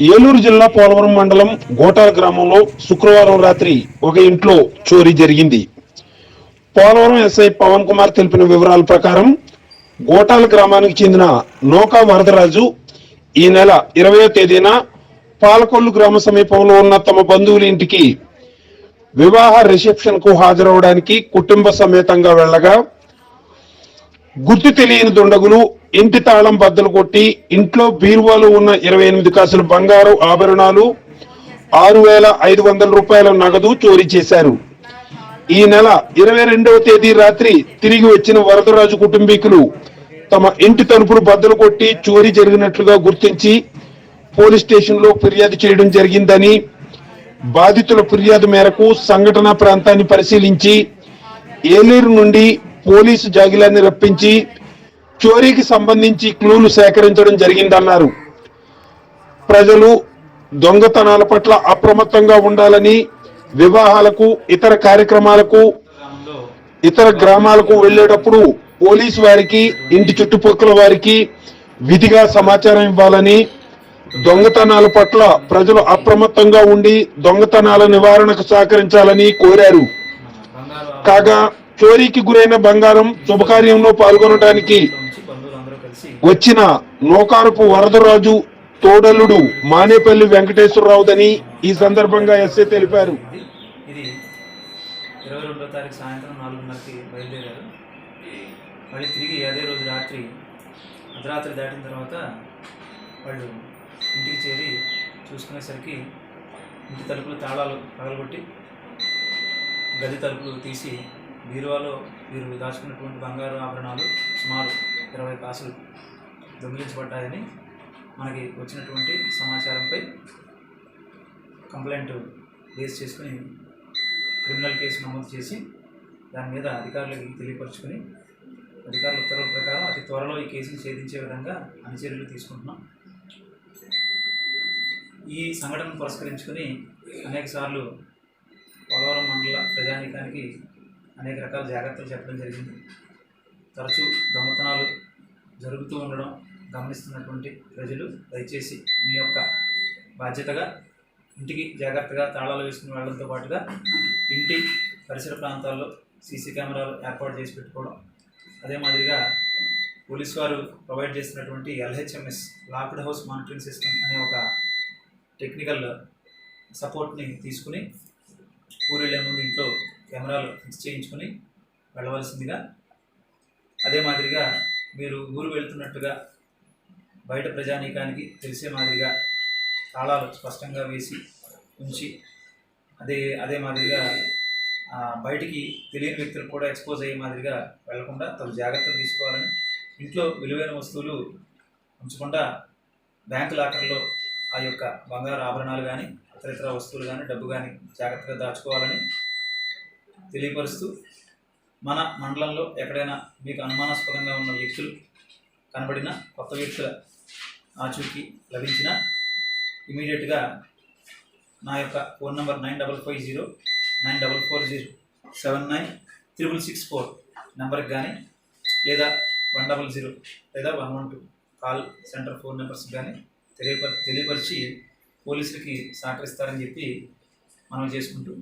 ఏలూరు జిల్లా పోలవరం మండలం గోటాల గ్రామంలో శుక్రవారం రాత్రి ఒక ఇంట్లో చోరీ జరిగింది. పోలవరం ఎస్ఐ పవన్ కుమార్ తెలిపిన వివరాల ప్రకారం గోటాల గ్రామానికి చెందిన నోకా వరదరాజు ఈ నెల ఇరవయో తేదీన పాలకొల్లు గ్రామ సమీపంలో ఉన్న తమ బంధువుల ఇంటికి వివాహ రిసెప్షన్కు హాజరవడానికి కుటుంబ సమేతంగా వెళ్ళగా గుర్తు తెలియని దుండగులు ఇంటి తాళం బద్దలు కొట్టి ఇంట్లో బీరువాలో ఉన్న ఇరవై ఎనిమిది కాసుల బంగారు ఆభరణాలు ఆరు వేల ఐదు వందల రూపాయల నగదు చోరీ చేశారు. ఈ నెల ఇరవై రెండవ తేదీ రాత్రి తిరిగి వచ్చిన వరదరాజు కుటుంబీకులు తమ ఇంటి తలుపులు బద్దలు కొట్టి చోరీ జరిగినట్లుగా గుర్తించి పోలీస్ స్టేషన్లో ఫిర్యాదు చేయడం జరిగిందని బాధితుల ఫిర్యాదు మేరకు సంఘటనా ప్రాంతాన్ని పరిశీలించి ఏలూరు నుండి పోలీసు జాగిలాన్ని రప్పించి చోరీకి సంబంధించి క్లూలు సేకరించడం జరిగిందన్నారు. ప్రజలు దొంగతనాల పట్ల అప్రమత్తంగా ఉండాలని వివాహాలకు ఇతర కార్యక్రమాలకు ఇతర గ్రామాలకు వెళ్ళేటప్పుడు పోలీసు వారికి ఇంటి చుట్టుపక్కల వారికి విధిగా సమాచారం ఇవ్వాలని దొంగతనాల పట్ల ప్రజలు అప్రమత్తంగా ఉండి దొంగతనాల నివారణకు సహకరించాలని కోరారు. కాగా చోరీకి గురైన బంగారం శుభకార్యంలో పాల్గొనడానికి వచ్చిన నోకారపు వరదరాజు తోడలుడు మానేపల్లి వెంకటేశ్వరరావుదని ఈ సందర్భంగా ఎస్ఏ తెలిపారు. ఇది ఇరవై రెండో తారీఖు సాయంత్రం నాలుగున్నరకి బయలుదేరారు. మళ్ళీ తిరిగి అదే రోజు రాత్రి అర్ధరాత్రి దాటిన తర్వాత వాళ్ళు ఇంటికి చేరి చూసుకునేసరికి ఇంటి తలుపులు తాళాలు పగలగొట్టి గది తలుపులు తీసి బీరువాలో వీరు దాచుకున్నటువంటి బంగారు ఆభరణాలు సుమారు ఇరవై కాసులు దొంగిలించబడ్డాయని మనకి వచ్చినటువంటి సమాచారంపై కంప్లైంట్ బేస్ చేసుకుని క్రిమినల్ కేసు నమోదు చేసి దాని మీద అధికారులకి తెలియపరుచుకుని అధికారుల ఉత్తర్వుల ప్రకారం అతి త్వరలో ఈ కేసును ఛేదించే విధంగా అన్ని చర్యలు తీసుకుంటున్నాం. ఈ సంఘటనను పురస్కరించుకుని అనేకసార్లు పోలవరం మండల ప్రజానీకానికి అనేక రకాల జాగ్రత్తలు చెప్పడం జరిగింది. తరచూ దొంగతనాలు జరుగుతూ ఉండడం గమనిస్తున్నటువంటి ప్రజలు దయచేసి మీ యొక్క బాధ్యతగా ఇంటికి జాగ్రత్తగా తాళాలు వేసుకుని వెళ్ళడంతో పాటుగా ఇంటి పరిసర ప్రాంతాల్లో సీసీ కెమెరాలు ఏర్పాటు చేసి పెట్టుకోవడం. అదే మాదిరిగా పోలీస్ వారు ప్రొవైడ్ చేస్తున్నటువంటి LHMS locked house monitoring system అనే ఒక టెక్నికల్ సపోర్ట్ని తీసుకుని ఊరు వెళ్ళే ముందు ఇంట్లో కెమెరాలు ఫిక్స్ చేయించుకొని వెళ్ళవలసిందిగా. అదే మాదిరిగా మీరు ఊరు వెళ్తున్నట్టుగా బయట ప్రజానీకానికి తెలిసే మాదిరిగా తాళాలు స్పష్టంగా వేసి ఉంచి అదే అదే మాదిరిగా బయటికి తెలియని వ్యక్తులు కూడా ఎక్స్పోజ్ అయ్యే మాదిరిగా వెళ్ళకుండా తగు జాగ్రత్తలు తీసుకోవాలని ఇంట్లో విలువైన వస్తువులు ఉంచకుండా బ్యాంక్ లాకర్లో ఆ యొక్క బంగారు ఆభరణాలు కానీ ఇతర వస్తువులు కానీ డబ్బు కానీ జాగ్రత్తగా దాచుకోవాలని తెలియపరుస్తూ మన మండలంలో ఎక్కడైనా మీకు అనుమానాస్పదంగా ఉన్న వ్యక్తులు కనబడిన కొత్త వ్యక్తుల ఆచూకీ లభించిన ఇమీడియట్గా నా యొక్క phone number nine double five zero nine double four zero seven nine triple six four నెంబర్కి కానీ లేదా వన్ డబల్ జీరో లేదా one one two call centre phone నెంబర్స్కి కానీ తెలియపరి తెలియపరిచి పోలీసులకి సహకరిస్తారని చెప్పి మనం చేసుకుంటూ